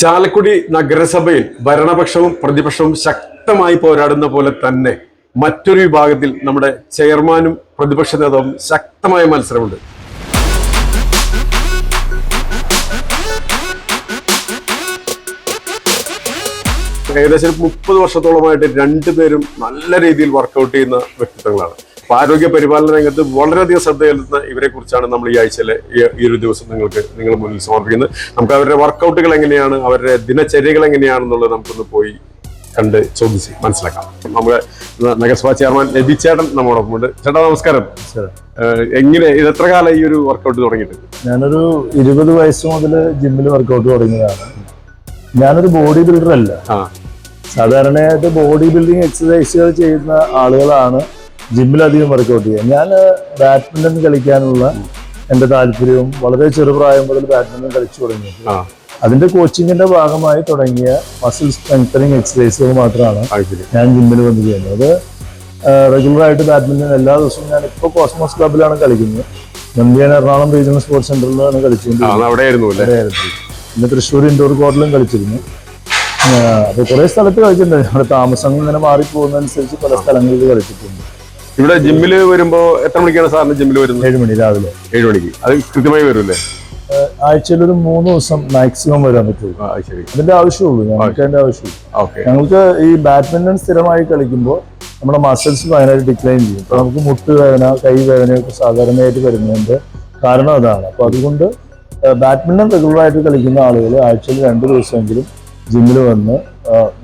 ചാലക്കുടി നഗരസഭയിൽ ഭരണപക്ഷവും പ്രതിപക്ഷവും ശക്തമായി പോരാടുന്ന പോലെ തന്നെ മറ്റൊരു വിഭാഗത്തിൽ നമ്മുടെ ചെയർമാനും പ്രതിപക്ഷ നേതാവും ശക്തമായ മത്സരമുണ്ട്. ഏകദേശം മുപ്പത് വർഷത്തോളമായിട്ട് രണ്ടുപേരും നല്ല രീതിയിൽ വർക്കൗട്ട് ചെയ്യുന്ന വ്യക്തിത്വങ്ങളാണ്. അപ്പൊ ആരോഗ്യ പരിപാലന രംഗത്ത് വളരെയധികം ശ്രദ്ധ ചെലുത്തുന്ന ഇവരെ കുറിച്ചാണ് നമ്മൾ ഈ ആഴ്ചയിലെ ഈ ഒരു ദിവസം നിങ്ങൾക്ക് നിങ്ങൾ മുന്നിൽ സമർപ്പിക്കുന്നത്. നമുക്ക് അവരുടെ വർക്കൗട്ടുകൾ എങ്ങനെയാണ് അവരുടെ ദിനചര്യകൾ എങ്ങനെയാണെന്നുള്ളത് നമുക്കൊന്ന് പോയി കണ്ട് ചോദിച്ച് മനസ്സിലാക്കാം. നമ്മുടെ നഗരസഭാ ചെയർമാൻ നബി ചേട്ടൻ നമ്മോടൊപ്പം ഉണ്ട്. ചേട്ടാ നമസ്കാരം. എങ്ങനെ ഇത് എത്ര കാലം ഈ ഒരു വർക്കൗട്ട് തുടങ്ങിയിട്ട്? ഞാനൊരു ഇരുപത് വയസ്സ് മുതൽ ജിമ്മിൽ വർക്കൗട്ട് തുടങ്ങിയതാണ്. ഞാനൊരു ബോഡി ബിൽഡർ അല്ല. സാധാരണയായിട്ട് ബോഡി ബിൽഡിംഗ് എക്സസൈസുകൾ ചെയ്യുന്ന ആളുകളാണ് ജിമ്മിൽ അധികം വർക്കൗട്ട് ചെയ്യുക ഞാൻ ബാഡ്മിന്റൺ കളിക്കാനുള്ള എന്റെ താല്പര്യവും വളരെ ചെറുപ്രായം മുതൽ ബാഡ്മിന്റൺ കളിച്ചു തുടങ്ങി. അതിന്റെ കോച്ചിങ്ങിന്റെ ഭാഗമായി തുടങ്ങിയ മസിൽ സ്ട്രെങ്തനിങ് എക്സസൈസുകൾ മാത്രമാണ് അത് ഞാൻ ജിമ്മിൽ വന്ന് ചെയ്യുന്നത്. റെഗുലർ ആയിട്ട് ബാഡ്മിന്റൺ എല്ലാ ദിവസവും ഞാൻ ഇപ്പോൾ കോസ്മോസ് ക്ലബിലാണ് കളിക്കുന്നത്. ഞാൻ എറണാകുളം റീജിയണൽ സ്പോർട്സ് സെന്ററിലാണ് കളിച്ചുകൊണ്ടിരുന്നത്. അത്. പിന്നെ തൃശ്ശൂർ ഇൻഡോർ കോർട്ടിലും കളിച്ചിരുന്നു. അപ്പൊ കുറെ സ്ഥലത്ത് കളിച്ചിട്ടുണ്ട്. നമ്മുടെ താമസം ഇങ്ങനെ മാറിപ്പോകുന്നതനുസരിച്ച് പല സ്ഥലങ്ങളിൽ കളിച്ചിട്ടുണ്ട്. ഇവിടെ ജിമ്മിൽ വരുമ്പോ എത്ര മണിക്കാണ് സാറിന് ജിമ്മിൽ വരുന്നത്? ഏഴ് മണി രാവിലെ. ഏഴ് മണിക്ക്. അത് കൃത്യമായി വരുമല്ലേ ആഴ്ചയിൽ ഒരു മൂന്ന് ദിവസം മാക്സിമം വരാൻ പറ്റുള്ളൂ. അതിന്റെ ആവശ്യമുള്ളൂ. ഞങ്ങൾക്ക് അതിന്റെ ആവശ്യമുള്ളൂ ഞങ്ങൾക്ക് ഈ ബാഡ്മിന്റൺ സ്ഥിരമായി കളിക്കുമ്പോൾ നമ്മുടെ മസിൽസ് ഭയങ്കരമായിട്ട് ഡിക്ലൈൻ ചെയ്യും. അപ്പൊ നമുക്ക് മുട്ട് വേദന കൈ വേദനയൊക്കെ സാധാരണയായിട്ട് വരുന്നതിന്റെ കാരണം അതാണ്. അപ്പൊ അതുകൊണ്ട് ബാഡ്മിന്റൺ റെഗുലർ ആയിട്ട് കളിക്കുന്ന ആളുകൾ ആഴ്ചയിൽ രണ്ട് ദിവസമെങ്കിലും ജിമ്മിൽ വന്ന്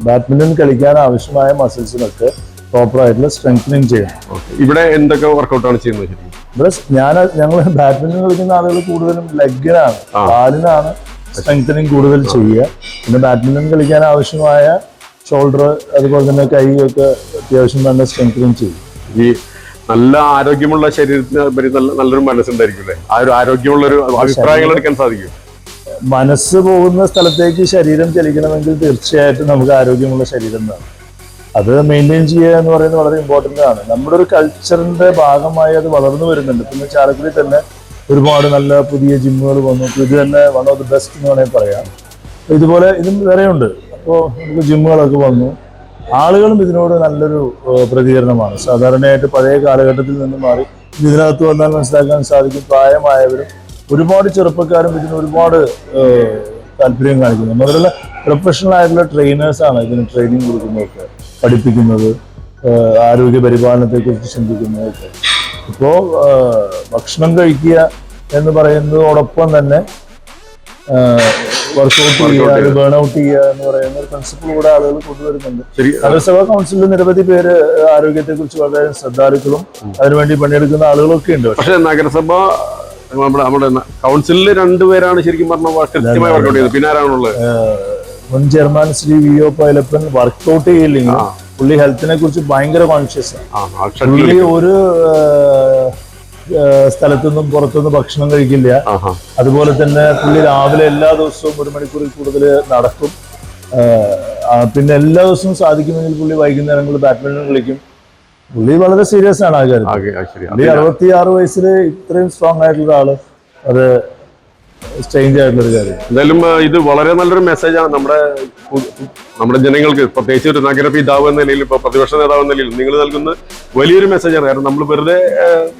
ബാഡ്മിന്റൺ കളിക്കാൻ ആവശ്യമായ മസിൽസിനൊക്കെ പ്രോപ്പർ ആയിട്ടുള്ള സ്ട്രെങ്തനിങ് ചെയ്യണം. ഇവിടെ എന്തൊക്കെ വർക്കൗട്ടാണ് ചെയ്യുന്നത് ഇവിടെ ഞാൻ ഞങ്ങൾ ബാഡ്മിന്റൺ കളിക്കുന്ന ആളുകൾ കൂടുതലും ലെഗിനാണ്. കാലിനാണ് സ്ട്രെങ്തനിങ് കൂടുതൽ ചെയ്യുക. പിന്നെ ബാഡ്മിന്റൺ കളിക്കാൻ ആവശ്യമായ ഷോൾഡർ അതുപോലെ തന്നെ കൈയൊക്കെ അത്യാവശ്യം നല്ല സ്ട്രെങ്തനിങ് ചെയ്യും. ഈ നല്ല ആരോഗ്യമുള്ള ശരീരത്തിന് നല്ല നല്ലൊരു മനസ്സുണ്ടായിരിക്കും അല്ലേ? ആ ഒരു ആരോഗ്യമുള്ള ഒരു അഭിപ്രായങ്ങൾ എടുക്കാൻ സാധിക്കും. മനസ്സ് പോകുന്ന സ്ഥലത്തേക്ക് ശരീരം ചലിക്കണമെങ്കിൽ തീർച്ചയായിട്ടും നമുക്ക് ആരോഗ്യമുള്ള ശരീരം വേണം. അത് മെയിന്റെയിൻ ചെയ്യുക എന്ന് പറയുന്നത് വളരെ ഇമ്പോർട്ടന്റ് ആണ്. നമ്മുടെ ഒരു കൾച്ചറിന്റെ ഭാഗമായി അത് വളർന്നു വരുന്നുണ്ട്. പിന്നെ ചാലക്കുടി തന്നെ ഒരുപാട് നല്ല പുതിയ ജിമ്മുകൾ വന്നു. ഇത് തന്നെ വൺ ഓഫ് ദി ബെസ്റ്റ് എന്ന് വേണമെങ്കിൽ പറയാം. ഇതുപോലെ ഇതും വേറെയുണ്ട്. അപ്പോൾ നമുക്ക് ജിമ്മുകളൊക്കെ വന്നു. ആളുകളും ഇതിനോട് നല്ലൊരു പ്രതികരണമാണ്. സാധാരണയായിട്ട് പഴയ കാലഘട്ടത്തിൽ നിന്ന് മാറി ഇതിനകത്ത് വന്നാൽ മനസ്സിലാക്കാൻ സാധിക്കും. പ്രായമായവരും ഒരുപാട് ചെറുപ്പക്കാരും ഇതിന് ഒരുപാട് താല്പര്യം കാണിക്കുന്നു. നമ്മളുടെ പ്രൊഫഷണൽ ആയിട്ടുള്ള ട്രെയിനേഴ്സാണ് ഇതിന് ട്രെയിനിങ് കൊടുക്കുന്നതൊക്കെ. പഠിപ്പിക്കുന്നത് ആരോഗ്യ പരിപാലനത്തെക്കുറിച്ച് ചിന്തിക്കുന്നതൊക്കെ. ഇപ്പോ ഭക്ഷണം കഴിക്കുക എന്ന് പറയുന്നതോടൊപ്പം തന്നെ വർക്കൗട്ട് ചെയ്യുക ബേൺ ഔട്ട് ചെയ്യുക എന്ന് പറയുന്ന ഒരു പ്രിൻസിപ്പിൾ കൂടെ ആളുകൾ കൊണ്ടുവരുന്നുണ്ട്. നഗരസഭാ കൗൺസിലിൽ നിരവധി പേര് ആരോഗ്യത്തെ കുറിച്ച് വളരെ ശ്രദ്ധാലുക്കളും അതിനുവേണ്ടി പണിയെടുക്കുന്ന ആളുകളൊക്കെ ഉണ്ട് പക്ഷെ. പക്ഷെ നഗരസഭ നമ്മുടെ നമ്മുടെ കൗൺസിലിൽ രണ്ടുപേരാണ് ശരിക്കും പറഞ്ഞ കൃത്യമായി വർക്കൗട്ട് ചെയ്തത് പിന്നെ ആരാണുള്ളത്? മുൻ chairman Shri V O Pailappan workout ചെയ്യില്ലെങ്കിൽ പുള്ളി ഹെൽത്തിനെ കുറിച്ച് ഭയങ്കര കോൺഷ്യസ് പുള്ളി ഒരു സ്ഥലത്തുനിന്നും പുറത്തുനിന്ന് ഭക്ഷണം കഴിക്കില്ല. അതുപോലെ തന്നെ പുള്ളി രാവിലെ എല്ലാ ദിവസവും ഒരു മണിക്കൂറിൽ കൂടുതൽ നടക്കും. പിന്നെ എല്ലാ ദിവസവും സാധിക്കുമെങ്കിൽ പുള്ളി വൈകുന്നേരങ്ങളിൽ ബാഡ്മിന്റൺ കളിക്കും. പുള്ളി വളരെ സീരിയസ് ആണ് ആ കാര്യം ആകെ ആ അറുപത്തി ആറ് വയസ്സിൽ ഇത്രയും സ്ട്രോങ് ആയിട്ടുള്ള ആൾ. അത് കാര്യം. എന്തായാലും ഇത് വളരെ നല്ലൊരു മെസ്സേജാണ് നമ്മുടെ നമ്മുടെ ജനങ്ങൾക്ക്. പ്രത്യേകിച്ച് ഒരു നഗര പിതാവ് എന്ന നിലയിൽ ഇപ്പൊ പ്രതിപക്ഷ നേതാവ് എന്ന നിലയിൽ നിങ്ങൾ നൽകുന്ന വലിയൊരു മെസ്സേജാണ് കാരണം നമ്മൾ വെറുതെ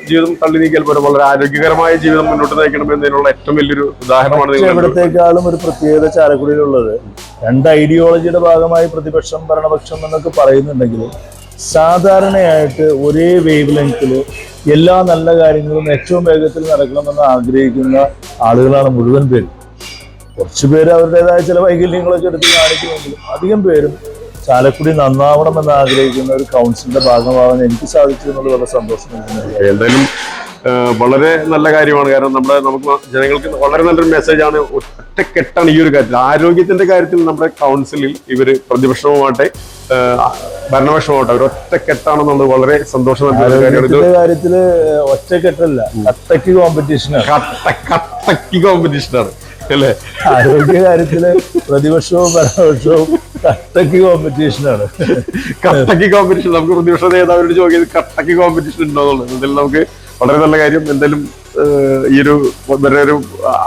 ജീവിതം തള്ളി നീക്കിയാൽ പോലും വളരെ ആരോഗ്യകരമായ ജീവിതം മുന്നോട്ട് നയിക്കണം എന്നതിനുള്ള ഏറ്റവും വലിയൊരു ഉദാഹരണമാണ് ഇവിടത്തേക്കാളും ഒരു പ്രത്യേകത ചാലക്കുടിയിലുള്ളത് രണ്ട് ഐഡിയോളജിയുടെ ഭാഗമായി പ്രതിപക്ഷം ഭരണപക്ഷം എന്നൊക്കെ പറയുന്നുണ്ടെങ്കിലും സാധാരണയായിട്ട് ഒരേ വേവ് ലെങ്ത്തിൽ എല്ലാ നല്ല കാര്യങ്ങളും ഏറ്റവും വേഗത്തിൽ നടക്കണമെന്ന് ആഗ്രഹിക്കുന്ന ആളുകളാണ് മുഴുവൻ പേരും. കുറച്ച് പേര് അവരുടേതായ ചില വൈകല്യങ്ങളൊക്കെ എടുത്ത് കാണിക്കുമെങ്കിലും അധികം പേരും ചാലക്കുടി നന്നാവണമെന്ന് ആഗ്രഹിക്കുന്ന ഒരു കൗൺസിലിന്റെ ഭാഗമാവാൻ എനിക്ക് സാധിച്ചു എന്നുള്ളത് വളരെ സന്തോഷം നൽകുന്ന എന്തായാലും വളരെ നല്ല കാര്യമാണ്. കാരണം നമ്മുടെ നമുക്ക് ജനങ്ങൾക്ക് വളരെ നല്ലൊരു മെസ്സേജാണ് ഒറ്റക്കെട്ടാണ് ഈ ഒരു കാര്യത്തിൽ. ആരോഗ്യത്തിന്റെ കാര്യത്തിൽ നമ്മുടെ കൗൺസിലിൽ ഇവർ പ്രതിപക്ഷവുമാട്ടെ ഭരണപക്ഷമാവട്ടെ അവർ ഒറ്റക്കെട്ടാണെന്നുള്ളത് വളരെ സന്തോഷം കാര്യത്തിൽ ഒറ്റക്കെട്ടല്ല കട്ടക്ക് കോമ്പറ്റീഷനാണ് കട്ട കട്ടക്ക് കോമ്പറ്റീഷനാണ് അല്ലേ? ആരോഗ്യ കാര്യത്തിൽ പ്രതിപക്ഷവും ഭരണപക്ഷവും കട്ടക്ക് കോമ്പറ്റീഷനാണ് കട്ടക്ക് കോമ്പറ്റീഷൻ നമുക്ക് പ്രതിപക്ഷ നേതാവിനോട് ചോദിക്കുന്നത് കട്ടക്ക് കോമ്പറ്റീഷൻ ഉണ്ടോ എന്നുള്ളത്. നമുക്ക് വളരെ നല്ല കാര്യം. എന്തായാലും ഈ ഒരു ഇവരുടെ ഒരു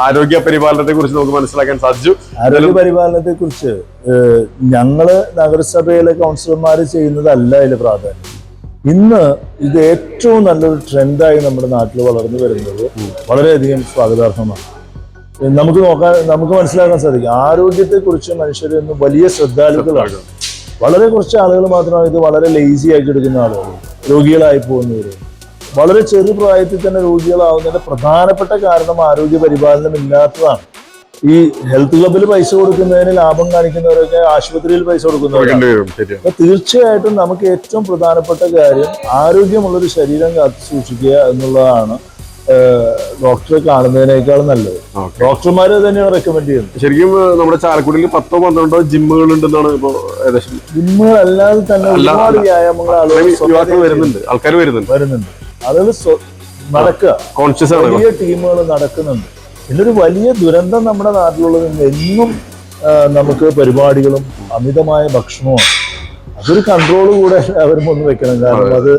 ആരോഗ്യ പരിപാലനത്തെ കുറിച്ച് നമുക്ക് മനസ്സിലാക്കാൻ സാധിച്ചു. ആരോഗ്യ പരിപാലനത്തെ കുറിച്ച് ഞങ്ങൾ നഗരസഭയിലെ കൗൺസിലർമാർ ചെയ്യുന്നതല്ല അതിൽ പ്രാധാന്യം. ഇന്ന് ഇത് ഏറ്റവും നല്ലൊരു ട്രെൻഡായി നമ്മുടെ നാട്ടിൽ വളർന്നു വരുന്നത് വളരെയധികം സ്വാഗതാർഹമാണ്. നമുക്ക് നോക്കാൻ നമുക്ക് മനസ്സിലാക്കാൻ സാധിക്കും. ആരോഗ്യത്തെക്കുറിച്ച് മനുഷ്യർ ഇന്ന് വലിയ ശ്രദ്ധാലുക്കളാണ്. വളരെ കുറച്ച് ആളുകൾ മാത്രമാണ് ഇത് വളരെ ലേസി ആക്കി എടുക്കുന്ന ആളുകൾ രോഗികളായി പോകുന്നവര്. വളരെ ചെറു പ്രായത്തിൽ തന്നെ രോഗികളാവുന്നതിന്റെ പ്രധാനപ്പെട്ട കാരണം ആരോഗ്യ പരിപാലനം ഇല്ലാത്തതാണ്. ഈ ഹെൽത്ത് ക്ലബിൽ പൈസ കൊടുക്കുന്നതിന് ലാഭം കാണിക്കുന്നവരൊക്കെ ആശുപത്രിയിൽ പൈസ കൊടുക്കുന്നവരൊക്കെ അപ്പൊ തീർച്ചയായിട്ടും നമുക്ക് ഏറ്റവും പ്രധാനപ്പെട്ട കാര്യം ആരോഗ്യമുള്ളൊരു ശരീരം കാത്തു സൂക്ഷിക്കുക എന്നുള്ളതാണ് ഡോക്ടറെ കാണുന്നതിനേക്കാൾ നല്ലത്. ഡോക്ടർമാര് തന്നെയാണ് റെക്കമെൻഡ് ചെയ്യുന്നത്. ശരിക്കും നമ്മുടെ ചാലക്കുടിയിൽ പത്തോ പന്ത്രണ്ടോ ജിമ്മുകൾ ഉണ്ടെന്നാണ് ഇപ്പോ ഏകദേശം ജിമ്മുകൾ അല്ലാതെ തന്നെ ഒരുപാട് വ്യായാമങ്ങൾ ആളുകൾ വരുന്നുണ്ട് ആൾക്കാർ വരുന്നുണ്ട്. വരുന്നുണ്ട്. സ്വ- നടക്കുക. കോൺഷ്യസ് വലിയ ടീമുകൾ നടക്കുന്നുണ്ട്. പിന്നെ ഒരു വലിയ ദുരന്തം നമ്മുടെ നാട്ടിലുള്ളത് എന്നും നമുക്ക് പരിപാടികളും അമിതമായ ഭക്ഷണവുമാണ് അതൊരു കൺട്രോൾ കൂടെ എല്ലാവരും ഒന്ന് വെക്കണം കാരണം അത്.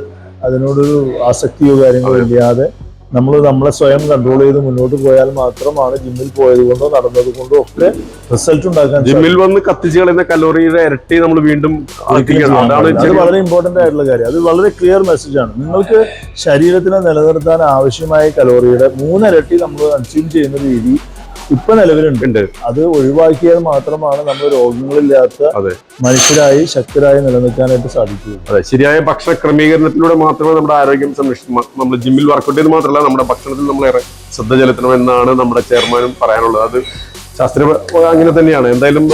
അതിനോടൊരു ആസക്തിയോ കാര്യങ്ങളോ ഇല്ലാതെ നമ്മൾ നമ്മളെ സ്വയം കൺട്രോൾ ചെയ്ത് മുന്നോട്ട് പോയാൽ മാത്രമാണ് ജിമ്മിൽ പോയത് കൊണ്ടോ നടന്നത് കൊണ്ടോ ഒക്കെ റിസൾട്ട് ഉണ്ടാക്കാൻ. ജിമ്മിൽ വന്ന് കത്തിച്ച് കളയുന്ന കലോറിയുടെ ഇരട്ടി നമ്മൾ വീണ്ടും അത് വളരെ ഇമ്പോർട്ടന്റ് ആയിട്ടുള്ള കാര്യം. അത് വളരെ ക്ലിയർ മെസ്സേജ് ആണ്. നിങ്ങൾക്ക് ശരീരത്തിനെ നിലനിർത്താൻ ആവശ്യമായ കലോറിയുടെ മൂന്നിരട്ടി നമ്മൾ കൺസ്യൂം ചെയ്യുന്ന രീതി ഇപ്പൊ നിലവിലുണ്ട്. അത് ഒഴിവാക്കിയാൽ മാത്രമാണ് നമ്മൾ രോഗങ്ങളില്ലാത്ത അതെ. മനുഷ്യരായി ശക്തരായി നിലനിൽക്കാനായിട്ട് സാധിക്കുക അതെ ശരിയായ ഭക്ഷണ ക്രമീകരണത്തിലൂടെ മാത്രമേ നമ്മുടെ ആരോഗ്യം സംരക്ഷിക്കും നമ്മൾ ജിമ്മിൽ വർക്കൗട്ട് ചെയ്ത് മാത്രമല്ല നമ്മുടെ ഭക്ഷണത്തിൽ നമ്മൾ ശ്രദ്ധ ചെലുത്തണമെന്നാണ് നമ്മുടെ ചെയർമാനും പറയാനുള്ളത്. അത് ശാസ്ത്രീയ അങ്ങനെ തന്നെയാണ്. എന്തായാലും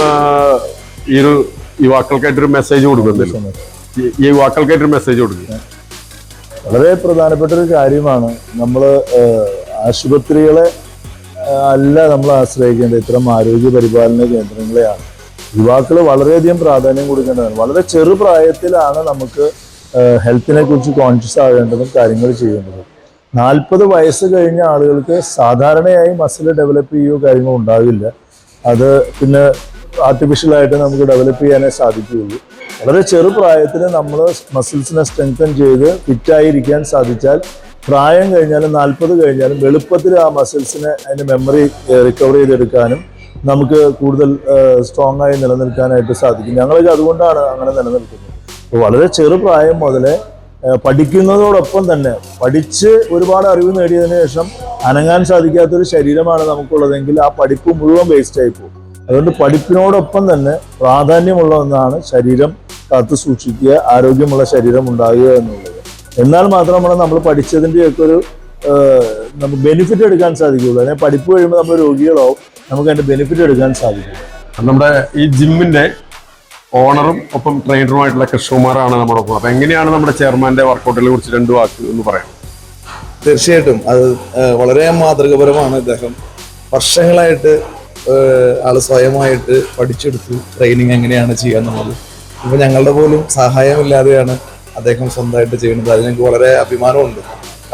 ഈ ഒരു യുവാക്കൾക്കായിട്ടൊരു മെസ്സേജ് കൊടുക്കും ഈ- യുവാക്കൾക്കായിട്ടൊരു മെസ്സേജ് കൊടുക്കും. വളരെ പ്രധാനപ്പെട്ട ഒരു കാര്യമാണ് നമ്മൾ ആശുപത്രികളെ അല്ല നമ്മൾ ആശ്രയിക്കേണ്ടത് ഇത്തരം ആരോഗ്യ പരിപാലന കേന്ദ്രങ്ങളെയാണ്. യുവാക്കൾ വളരെയധികം പ്രാധാന്യം കൊടുക്കേണ്ടതാണ്. വളരെ ചെറു പ്രായത്തിലാണ് നമുക്ക് ഹെൽത്തിനെ കുറിച്ച് കോൺഷ്യസ് ആകേണ്ടതും കാര്യങ്ങൾ ചെയ്യേണ്ടതും. നാൽപ്പത് വയസ്സ് കഴിഞ്ഞ ആളുകൾക്ക് സാധാരണയായി മസിൽ ഡെവലപ്പ് ചെയ്യുകയോ കാര്യങ്ങളോ ഉണ്ടാവില്ല. അത് പിന്നെ ആർട്ടിഫിഷ്യലായിട്ട് നമുക്ക് ഡെവലപ്പ് ചെയ്യാനേ സാധിക്കുകയുള്ളൂ. വളരെ ചെറു പ്രായത്തിൽ നമ്മൾ മസിൽസിനെ സ്ട്രെങ്തൻ ചെയ്ത് ഫിറ്റായിരിക്കാൻ സാധിച്ചാൽ പ്രായം കഴിഞ്ഞാലും നാൽപ്പത് കഴിഞ്ഞാലും എളുപ്പത്തിൽ ആ മസിൽസിനെ അതിന്റെ മെമ്മറി റിക്കവർ ചെയ്തെടുക്കാനും നമുക്ക് കൂടുതൽ സ്ട്രോങ് ആയി നിലനിൽക്കാനായിട്ട് സാധിക്കും. ഞങ്ങളൊക്കെ അതുകൊണ്ടാണ് അങ്ങനെ നിലനിൽക്കുന്നത്. അപ്പോൾ വളരെ ചെറുപ്രായം മുതലേ പഠിക്കുന്നതോടൊപ്പം തന്നെ പഠിച്ച് ഒരുപാട് അറിവ് നേടിയതിനു ശേഷം അനങ്ങാൻ സാധിക്കാത്തൊരു ശരീരമാണ് നമുക്കുള്ളതെങ്കിൽ ആ പഠിപ്പ് മുഴുവൻ വേസ്റ്റ് ആയി പോകും. അതുകൊണ്ട് പഠിപ്പിനോടൊപ്പം തന്നെ പ്രാധാന്യമുള്ള ഒന്നാണ് ശരീരം കാത്തു സൂക്ഷിക്കുക ആരോഗ്യമുള്ള ശരീരം ഉണ്ടാകുക എന്നുള്ളത്. എന്നാൽ മാത്രമാണ് നമ്മൾ പഠിച്ചതിന്റെയൊക്കെ ഒരു നമുക്ക് ബെനിഫിറ്റ് എടുക്കാൻ സാധിക്കുകയുള്ളൂ. അതിനെ പഠിപ്പ് കഴിയുമ്പോൾ നമ്മൾ രോഗികളാവും നമുക്ക് അതിന്റെ ബെനിഫിറ്റ് എടുക്കാൻ സാധിക്കും. നമ്മുടെ ഈ ജിമ്മിന്റെ ഓണറും ഒപ്പം ട്രെയിനറുമായിട്ടുള്ള കൃഷ്ണകുമാറാണ് നമ്മുടെ ഒപ്പം. അപ്പം എങ്ങനെയാണ് നമ്മുടെ ചെയർമാന്റെ വർക്കൗട്ടിനെ കുറിച്ച് രണ്ടു വാക്ക് എന്ന് പറയാം? തീർച്ചയായിട്ടും. അത് വളരെ മാതൃകപരമാണ് അദ്ദേഹം. വർഷങ്ങളായിട്ട് ആൾ സ്വയമായിട്ട് പഠിച്ചെടുത്തു. ട്രെയിനിങ് എങ്ങനെയാണ് ചെയ്യാന്നുള്ളത് എന്നുള്ളത്. ഇപ്പൊ ഞങ്ങളുടെ പോലും സഹായമില്ലാതെയാണ് അദ്ദേഹം സ്വന്തമായിട്ട് ചെയ്യുന്നത്. അതിന് എനിക്ക് വളരെ അഭിമാനമുണ്ട്.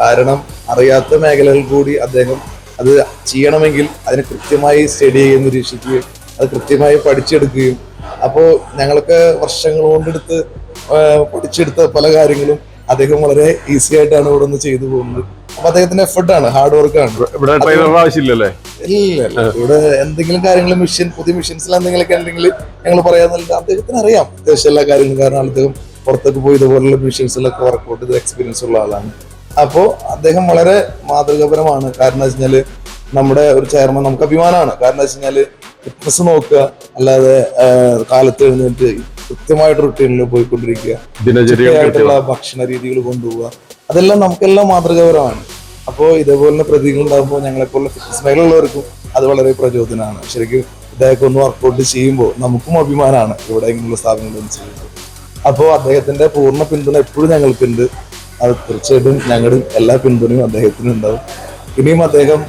കാരണം അറിയാത്ത മേഖലകളിൽ കൂടി അദ്ദേഹം അത് ചെയ്യണമെങ്കിൽ അതിനെ കൃത്യമായി സ്റ്റഡി ചെയ്യുകയും നിരീക്ഷിക്കുകയും അത് കൃത്യമായി പഠിച്ചെടുക്കുകയും അപ്പോൾ ഞങ്ങൾക്ക് വർഷങ്ങൾ കൊണ്ടെടുത്ത് പഠിച്ചെടുത്ത പല കാര്യങ്ങളും അദ്ദേഹം വളരെ ഈസി ആയിട്ടാണ് ഇവിടെ നിന്ന് ചെയ്തു പോകുന്നത്. അപ്പൊ അദ്ദേഹത്തിന്റെ എഫർട്ടാണ് ഹാർഡ് വർക്കാണ് ആവശ്യമില്ലല്ലേ? ഇല്ല. ഇവിടെ എന്തെങ്കിലും കാര്യങ്ങൾ മെഷീൻ പുതിയ മെഷീൻസിൽ എന്തെങ്കിലുമൊക്കെ ഉണ്ടെങ്കിൽ ഞങ്ങൾ പറയാന്നില്ല അദ്ദേഹത്തിന് അറിയാം അത്യാവശ്യം എല്ലാ കാര്യങ്ങളും. കാരണം അദ്ദേഹം പുറത്തൊക്കെ പോയി ഇതുപോലുള്ള മെഷീൻസിലൊക്കെ വർക്കൗട്ട് ചെയ്ത് എക്സ്പീരിയൻസ് ഉള്ള ആളാണ്. അപ്പോൾ അദ്ദേഹം വളരെ മാതൃകാപരമാണ്. കാരണം എന്ന് വെച്ചാൽ നമ്മുടെ ഒരു ചെയർമാൻ നമുക്ക് അഭിമാനമാണ്. കാരണം എന്ന് കഴിഞ്ഞാൽ ഫിറ്റ്നസ് നോക്കുക അല്ലാതെ കാലത്ത് എഴുന്നേറ്റ് കൃത്യമായിട്ട് റുട്ടീനിൽ പോയിക്കൊണ്ടിരിക്കുക. ദിനചര്യ ആയിട്ടുള്ള ഭക്ഷണ രീതികൾ കൊണ്ടുപോവുക. അതെല്ലാം നമുക്കെല്ലാം മാതൃകാപരമാണ്. അപ്പോൾ ഇതേപോലെ പ്രതികൾ ഉണ്ടാകുമ്പോൾ ഞങ്ങളെപ്പോലുള്ള ഫിറ്റ്നസ് മേഖലയുള്ളവർക്കും അത് വളരെ പ്രചോദനമാണ്. ശരിക്കും ഇദ്ദേഹമൊക്കെ ഒന്ന് വർക്കൗട്ട് ചെയ്യുമ്പോൾ നമുക്കും അഭിമാനമാണ്. ഇവിടെ ഇങ്ങനെയുള്ള സ്ഥാപനങ്ങളൊന്നും ചെയ്യുമ്പോൾ അപ്പോൾ അദ്ദേഹത്തിന്റെ പൂർണ പിന്തുണ എപ്പോഴും ഞങ്ങൾക്കുണ്ട്. അത് തീർച്ചയായിട്ടും ഞങ്ങളുടെ എല്ലാ പിന്തുണയും അദ്ദേഹത്തിന് ഉണ്ടാവും. ഇനിയും അദ്ദേഹം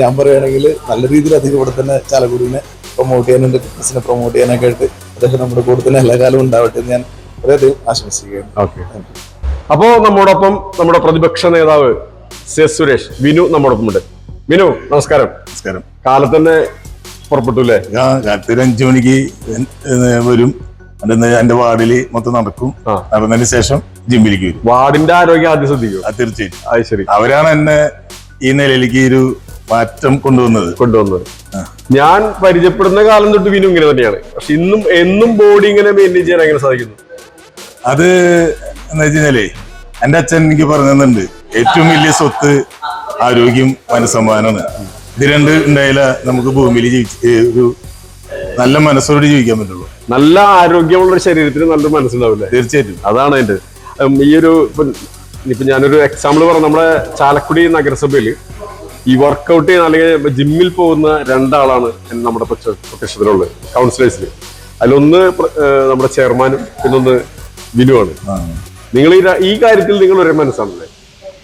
ഞാൻ പറയുകയാണെങ്കിൽ നല്ല രീതിയിൽ അദ്ദേഹം ഇവിടെ തന്നെ ചാലക്കുടിനെ പ്രൊമോട്ട് ചെയ്യാനും ഫിറ്റ്നസിനെ പ്രൊമോട്ട് ചെയ്യാനൊക്കെ ആയിട്ട് അദ്ദേഹം നമ്മുടെ കൂടെ തന്നെ എല്ലാ കാലവും ഉണ്ടാവട്ടെ എന്ന് ഞാൻ വളരെയധികം ആശംസിക്കുകയാണ്. ഓക്കെ അപ്പോൾ നമ്മോടൊപ്പം നമ്മുടെ പ്രതിപക്ഷ നേതാവ് സി എസ് സുരേഷ് വിനു നമ്മോടൊപ്പം ഉണ്ട്. വിനു നമസ്കാരം. നമസ്കാരം. കാലത്തന്നെ പുറപ്പെട്ടു അല്ലേ? ഞാൻ രാത്രി അഞ്ചു മണിക്ക് വരും. എന്റെ വാർഡിൽ മൊത്തം നടക്കും. നടന്നതിന് ശേഷം ജിമ്മിലേക്ക് വരും. വാർഡിന്റെ ആരോഗ്യം ആദ്യം ശ്രദ്ധിക്കും. തീർച്ചയായിട്ടും. അത് ശരി. അവരാണ് എന്നെ ഈ നിലയിലേക്ക് ഒരു മാറ്റം കൊണ്ടുവന്നത്. കൊണ്ടുവന്നത്. ഞാൻ പരിചയപ്പെടുന്ന കാലം തൊട്ട് വിനു ഇങ്ങനെ തന്നെയാണ്. പക്ഷെ ഇന്നും എന്നും ബോഡി ഇങ്ങനെ മെയിന്റെയിൻ ചെയ്യാൻ എങ്ങനെ സാധിക്കുന്നു? അത് എന്ന് വെച്ചാലേ എന്റെ അച്ഛൻ എനിക്ക് പറഞ്ഞു തന്നിട്ടുണ്ട് ഏറ്റവും വലിയ സ്വത്ത് ആരോഗ്യം മനസ്സമ്മാനമാണ്. ഇത് രണ്ട് ഉണ്ടായാലേ നമുക്ക് ഭൂമിയിൽ ജീവിച്ച് ഒരു നല്ല മനസ്സോട് ജീവിക്കാൻ പറ്റുള്ളൂ. നല്ല ആരോഗ്യമുള്ള ശരീരത്തിന് നല്ലൊരു മനസ്സുണ്ടാവില്ലേ? തീർച്ചയായിട്ടും. അതാണ് അതിന്റെ ഈ ഒരു ഇപ്പൊ ഞാനൊരു എക്സാമ്പിൾ പറഞ്ഞു നമ്മുടെ ചാലക്കുടി നഗരസഭയിൽ ഈ വർക്കൗട്ട് ചെയ്യുന്ന അല്ലെങ്കിൽ ജിമ്മിൽ പോകുന്ന രണ്ടാളാണ് നമ്മുടെ പ്രത്യ- പ്രത്യക്ഷത്തിലുള്ളത് കൗൺസിലേഴ്സിൽ അതിലൊന്ന് നമ്മുടെ ചെയർമാനും പിന്നൊന്ന് വിനുവാണ്. നിങ്ങൾ ഈ കാര്യത്തിൽ നിങ്ങൾ ഒരേ മനസ്സാണല്ലേ?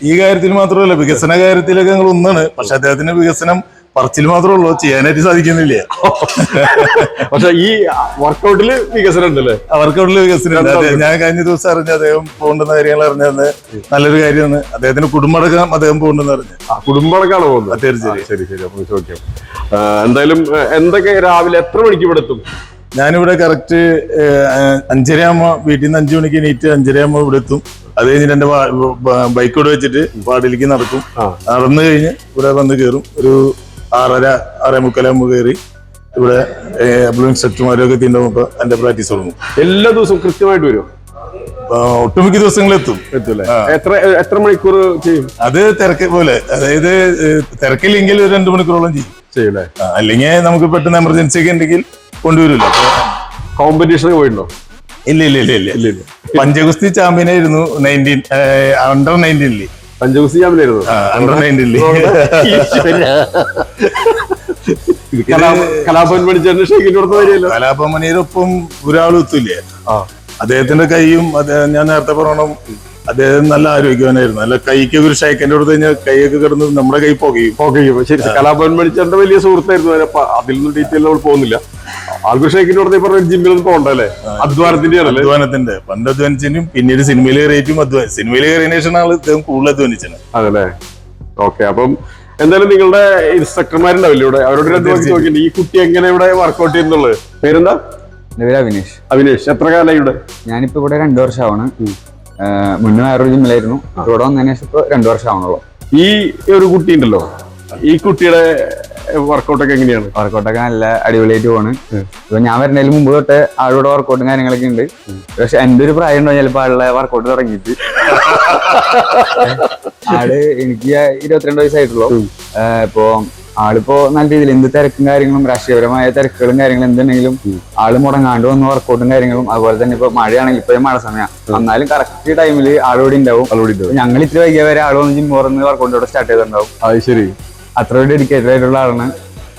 ഈ കാര്യത്തിൽ മാത്രമല്ല വികസന കാര്യത്തിലൊക്കെ നിങ്ങൾ ഒന്നാണ്. പക്ഷെ അദ്ദേഹത്തിന്റെ വികസനം പറച്ചിൽ മാത്രമേ ഉള്ളൂ ചെയ്യാനായിട്ട് സാധിക്കുന്നില്ല. പക്ഷെ ഈ വർക്കൗട്ടിൽ വികസനം ഉണ്ടല്ലേ? വർക്കൗട്ടിൽ വികസനം ഞാൻ കഴിഞ്ഞ ദിവസം അറിഞ്ഞ അദ്ദേഹം പോകേണ്ടെന്ന കാര്യങ്ങൾ അറിഞ്ഞത് നല്ലൊരു കാര്യമാണ്. അദ്ദേഹത്തിന് കുടുംബടക്കം അദ്ദേഹം പോകേണ്ടെന്ന് അറിഞ്ഞു. കുടുംബടക്കാണ് പോകുന്നത്. തീർച്ചയായും. ശരി ശരി. അപ്പൊ ചോദിക്കാം. ആ, എന്തായാലും എന്തൊക്കെ രാവിലെ എത്ര മണിക്ക് ഇവിടെ എത്തും? ഞാനിവിടെ കറക്റ്റ് അഞ്ചര ആകുമ്പോ വീട്ടിൽ നിന്ന് അഞ്ചു മണിക്ക് എണീറ്റ് അഞ്ചര ആകുമ്പോ ഇവിടെ എത്തും. അത് കഴിഞ്ഞിട്ട് എന്റെ ബൈക്കോട് വെച്ചിട്ട് പാടിലേക്ക് നടക്കും. നടന്നു കഴിഞ്ഞ് ഇവിടെ വന്ന് കയറും. ഒരു ആറര ആറേ മുക്കാലാകുമ്പോൾ കയറി ഇവിടെ ബ്ലൂ ഇൻസ്ട്രക്ടർമാരും ഒക്കെ തീണ്ടുമ്പോ എന്റെ പ്രാക്ടീസ് തുടങ്ങും. എല്ലാ ദിവസവും കൃത്യമായിട്ട് വരും? ഒട്ടുമിക്ക ദിവസങ്ങളിൽ എത്തും. എത്ര എത്ര മണിക്കൂർ ചെയ്യും? അത് തിരക്ക് പോലെ. അതായത് തിരക്കില്ലെങ്കിൽ ഒരു രണ്ടു മണിക്കൂറോളം ചെയ്യും. ചെയ്യൂലേ? അല്ലെങ്കിൽ നമുക്ക് പെട്ടെന്ന് എമർജൻസി ഒക്കെ ഉണ്ടെങ്കിൽ കൊണ്ടുവരില്ല. കോമ്പറ്റീഷൻ പോയിട്ടുണ്ടോ? ഇല്ല ഇല്ല ഇല്ല ഇല്ല. ഇല്ല ഇല്ല. പഞ്ചഗുസ്തി ചാമ്പ്യൻ ആയിരുന്നു നയന്റീൻ അണ്ടർ നയന്റീനിൽ പഞ്ചകുസ്തി ചാമ്പ്യനായിരുന്നു അണ്ടർ നയന്റീനിൽ കലാഭവൻ പഠിച്ചതിന് ഷെയ്ക്കിന്റെ അടുത്ത് വരികയല്ലോ. കലാപമണിയുടെ ഒരാളും എത്തില്ലേ? ആ. അദ്ദേഹത്തിന്റെ കൈയും അദ്ദേഹം ഞാൻ നേരത്തെ പറയണം അദ്ദേഹം നല്ല ആരോഗ്യവാനായിരുന്നു. നല്ല കൈക്ക് ഒരു ഷൈക്കന്റെ അടുത്ത് കഴിഞ്ഞാൽ കൈയൊക്കെ കിടന്ന് നമ്മുടെ കൈ പുകയും. പോകും ശരി കലാഭവൻ മണിച്ചറിന്റെ വലിയ സുഹൃത്തായിരുന്നു. അതിലൊന്നും ഡീറ്റെയിൽ നമ്മൾ പോകുന്നില്ല. അടുത്ത് ഈ പറഞ്ഞ ജിമ്മിൽ പോകണ്ടല്ലേ അധ്വാനത്തിന്റെ അധ്വാനത്തിന്റെ. പണ്ട് അധ്വാനിച്ചതിനും പിന്നീട് സിനിമയിൽ കയറിയിട്ടും അധ്വാനം സിനിമയിൽ കയറിയതിനു ശേഷമാണ് അദ്ദേഹം കൂടുതൽ അധ്വാനിച്ചത്. അതല്ലേ ഓക്കെ അപ്പം എന്തായാലും നിങ്ങളുടെ ഇൻസ്ട്രക്ടർമാരുണ്ടാവില്ല ഇവിടെ? അവരോട് വാക്ക് ഈ കുട്ടി എങ്ങനെ ഇവിടെ വർക്ക്ഔട്ട് ചെയ്യുന്നുള്ളത്? പേരെന്താ? എന്റെ പേര് അവിനേഷ്. അവിനേഷ്. എത്ര കാലമായി ഇവിടെ? ഞാനിപ്പോ ഇവിടെ രണ്ടു വർഷമാണ് മുന്നേ വേറൊരു ജിമ്മിലായിരുന്നു ഇവിടെ വന്നതിന് ശേഷം ഇപ്പൊ രണ്ടു വർഷമാണല്ലോ ഈ ഒരു കുട്ടി ഉണ്ടല്ലോ? ഈ കുട്ടിയുടെ വർക്കൗട്ട് ഒക്കെ എങ്ങനെയാണ്? വർക്കൗട്ടൊക്കെ നല്ല അടിപൊളിയായിട്ട് പോണ്. ഇപ്പൊ ഞാൻ വരുന്നതിന് മുമ്പ് തൊട്ട് ആളുടെ വർക്കൗട്ടും കാര്യങ്ങളൊക്കെ ഉണ്ട്. പക്ഷെ എന്റെ ഒരു പ്രായം ഉണ്ടോ ചിലപ്പോ ആളുടെ വർക്കൗട്ട് തുടങ്ങിയിട്ട്. ആൾ എനിക്ക് ഇരുപത്തിരണ്ട് വയസ്സായിട്ടുള്ളൂ. ഇപ്പോ ആളിപ്പോ നല്ല രീതിയിൽ എന്ത് തിരക്കും കാര്യങ്ങളും രാഷ്ട്രീയപരമായ തിരക്കുകളും കാര്യങ്ങളും എന്തുണ്ടെങ്കിലും ആൾ മുടങ്ങാണ്ട് വന്ന് വർക്കൗട്ടും കാര്യങ്ങളും അതുപോലെ തന്നെ ഇപ്പൊ മഴയാണെങ്കിൽ ഇപ്പോഴും മഴ സമയമാണ് എന്നാലും കറക്റ്റ് ടൈമിൽ ആളോട് ഉണ്ടാവും. ഞങ്ങൾ ഇത്തിരി വൈകിയ വരെ ആൾ വന്ന് ജിം തുറന്ന് വർക്കൗട്ട് സ്റ്റാർട്ട് ചെയ്തിട്ടുണ്ടാവും. അത് ശരി. അത്ര ഡെഡിക്കേറ്റഡ് ആയിട്ടുള്ള ആളാണ്.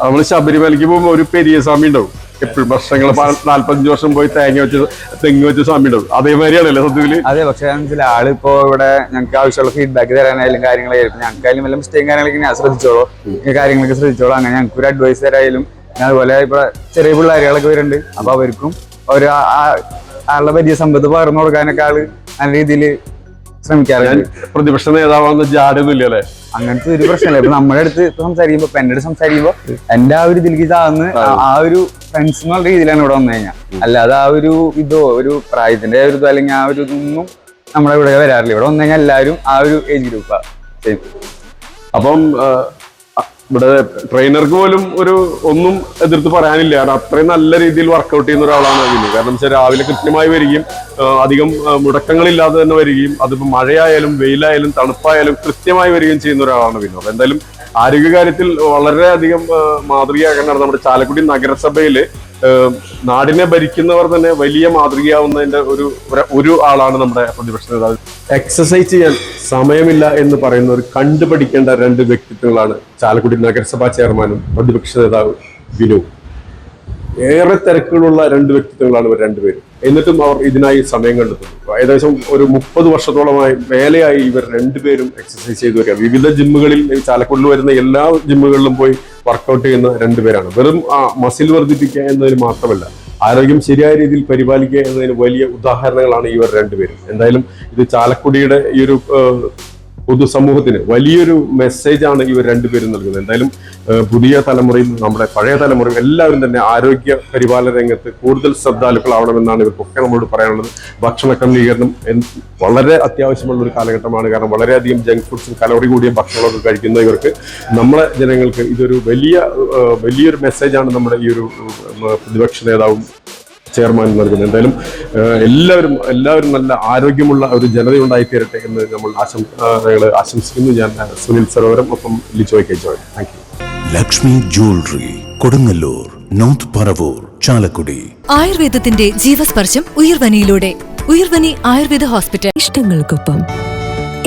നമ്മൾ ശബരിമലയ്ക്ക് പോകുമ്പോൾ ഒരു പെരിയ സ്വാമി ഉണ്ടാവും. എപ്പോഴും വർഷങ്ങൾ നാല്പത്തഞ്ച് വർഷം പോയി തേങ്ങ വെച്ച് തെങ്ങ് വെച്ച് സ്വാമി ഉണ്ടാവും. അതേമാതിരിയാണല്ലേ സത്യത്തിൽ. അതെ പക്ഷെ ചില ആളിപ്പോ ഇവിടെ ഞങ്ങൾക്ക് ആവശ്യമുള്ള ഫീഡ്ബാക്ക് തരാനായാലും കാര്യങ്ങളായാലും ഞങ്ങൾക്കായാലും വല്ല മിസ്റ്റേക്കും കാര്യങ്ങളൊക്കെ ഞാൻ ശ്രദ്ധിച്ചോളൂ. കാര്യങ്ങളൊക്കെ ശ്രദ്ധിച്ചോളൂ. അങ്ങനെ ഞങ്ങൾക്ക് ഒരു അഡ്വൈസ് തരായാലും അതുപോലെ ഇപ്പൊ ചെറിയ പിള്ളേരുകളൊക്കെ വരുന്നുണ്ട്. അപ്പൊ അവർക്കും ഒരു ആളുടെ വലിയ സമ്പത്ത് പകർന്നു കൊടുക്കാനൊക്കെ ആൾ നല്ല രീതിയിൽ ശ്രമിക്കാറുണ്ട്. പ്രതിപക്ഷ നേതാവാണെന്ന് ജാടൊന്നുമില്ല അല്ലേ? അങ്ങനത്തെ ഒരു പ്രശ്നമില്ല. ഇപ്പൊ നമ്മുടെ അടുത്ത് ഇപ്പൊ സംസാരിക്കുമ്പോ ഇപ്പൊ എന്റെ അടുത്ത് സംസാരിക്കുമ്പോ എന്റെ ആ ഒരു ഇതിലേക്ക് താന്ന് ആ- ഒരു ഫ്രണ്ട്സ് എന്നുള്ള രീതിയിലാണ് ഇവിടെ വന്നു കഴിഞ്ഞാൽ അല്ലാതെ ആ ഒരു ഇതോ ഒരു പ്രായത്തിന്റെ ഒരു ഇതോ അല്ലെങ്കിൽ ആ ഒരു ഇതൊന്നും നമ്മളെ ഇവിടെ വരാറില്ല. ഇവിടെ വന്നു കഴിഞ്ഞാൽ എല്ലാവരും ആ ഒരു ഏജ് ഗ്രൂപ്പാണ് അപ്പം ഇവിടെ ട്രെയിനർക്ക് പോലും ഒരു ഒന്നും എതിർത്ത് പറയാനില്ല. കാരണം അത്രയും നല്ല രീതിയിൽ വർക്കൗട്ട് ചെയ്യുന്ന ഒരാളാണ് വിനു. കാരണം വെച്ചാൽ രാവിലെ കൃത്യമായി വരികയും അധികം മുടക്കങ്ങളില്ലാതെ തന്നെ വരികയും അതിപ്പോൾ മഴയായാലും വെയിലായാലും തണുപ്പായാലും കൃത്യമായി വരികയും ചെയ്യുന്ന ഒരാളാണ് വിനു. അപ്പം എന്തായാലും ആരോഗ്യകാര്യത്തിൽ വളരെയധികം മാതൃകയാകാനാണ് നമ്മുടെ ചാലക്കുടി നഗരസഭയിൽ ആ, നാടിനെ ഭരിക്കുന്നവർ തന്നെ വലിയ മാതൃകയാവുന്നതിന്റെ ഒരു ഒരു- ആളാണ് നമ്മുടെ പ്രതിപക്ഷ നേതാവ്. എക്സസൈസ് ചെയ്യാൻ സമയമില്ല എന്ന് പറയുന്ന ഒരു കണ്ടുപഠിക്കേണ്ട രണ്ട് വ്യക്തിത്വങ്ങളാണ് ചാലക്കുടി നഗരസഭാ ചെയർമാനും പ്രതിപക്ഷ നേതാവ് വിനു. ഏറെ തിരക്കുകളുള്ള രണ്ട് വ്യക്തിത്വങ്ങളാണ് ഇവർ രണ്ടുപേരും. എന്നിട്ടും അവർ ഇതിനായി സമയം കണ്ടെത്തുന്നു. ഏകദേശം ഒരു മുപ്പത് വർഷത്തോളമായി മേലെയായി ഇവർ രണ്ടുപേരും എക്സസൈസ് ചെയ്തു വരിക വിവിധ ജിമ്മുകളിൽ ചാലക്കുടിൽ വരുന്ന എല്ലാ ജിമ്മുകളിലും പോയി വർക്കൗട്ട് ചെയ്യുന്ന രണ്ടുപേരാണ്. വെറും ആ മസിൽ വർദ്ധിപ്പിക്കുക എന്നതിന് മാത്രമല്ല ആരോഗ്യം ശരിയായ രീതിയിൽ പരിപാലിക്കുക എന്നതിന് വലിയ ഉദാഹരണങ്ങളാണ് ഇവർ രണ്ടുപേരും. എന്തായാലും ഇത് ചാലക്കുടിയുടെ ഈ ഒരു പൊതുസമൂഹത്തിന് വലിയൊരു മെസ്സേജാണ് ഇവർ രണ്ടുപേരും നൽകുന്നത്. എന്തായാലും പുതിയ തലമുറയും നമ്മുടെ പഴയ തലമുറയും എല്ലാവരും തന്നെ ആരോഗ്യ പരിപാലന രംഗത്ത് കൂടുതൽ ശ്രദ്ധാലുക്കളാവണമെന്നാണ് ഇവർക്കൊക്കെ നമ്മളോട് പറയാനുള്ളത്. ഭക്ഷണ ക്രമീകരണം വളരെ അത്യാവശ്യമുള്ള ഒരു കാലഘട്ടമാണ്. കാരണം വളരെയധികം ജങ്ക് ഫുഡ്സും കലോറി കൂടിയ ഭക്ഷണമൊക്കെ കഴിക്കുന്ന ഇവർക്ക് നമ്മളെ ജനങ്ങൾക്ക് ഇതൊരു വലിയ വലിയൊരു മെസ്സേജാണ് നമ്മുടെ ഈ ഒരു പ്രതിപക്ഷ നേതാവും ചെയർമാൻ നൽകുന്നത് എന്തായാലും എല്ലാവരും എല്ലാവരും നല്ല ആരോഗ്യമുള്ള ഒരു ജനതയുണ്ടായി തീരട്ടെ എന്ന് നമ്മൾ ആശം ആശംസിക്കുന്നു. ഞാൻ സുനിൽ സരോവരം ഒപ്പം Lijoy K Joy. Thank you Lakshmi jewellery Kodungallur north Paravur Chalakudy. ആയുർവേദത്തിന്റെ ജീവസ്പർശം ഉയർവനിയിലൂടെ. ഉയർവനി ആയുർവേദ ഹോസ്പിറ്റൽ. ഇഷ്ടങ്ങൾക്കൊപ്പം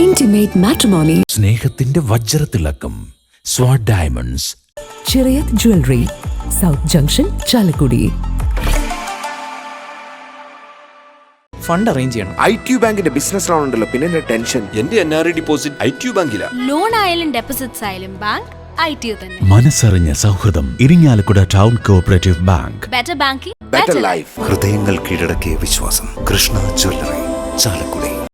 ഇന്റിമേറ്റ് മാട്രിമോണി സ്നേഹത്തിന്റെ വജ്രത്തിളക്കം Swad diamonds. Chirayath jewellery south junction Chalakudy. Fund arrange ചെയ്യണം. ഐ ടി ബാങ്കിന്റെ ബിസിനസ് ലോൺ ഉണ്ടല്ലോ പിന്നെ എന്റെ ടെൻഷൻ? എന്റെ N R I deposit I T ബാങ്കില. Loan ആയാലും ഡെപ്പോസിറ്റ്സ് ആയാലും ബാങ്ക് ഐ ടി തന്നെ. മനസ്സറിഞ്ഞ സൗഹൃദം Irinjalakuda town cooperative bank. Better banking better life ഹൃദയങ്ങൾ കീഴടക്കിയ വിശ്വാസം. കൃഷ്ണ ജ്വല്ലറി ചാലക്കുടി.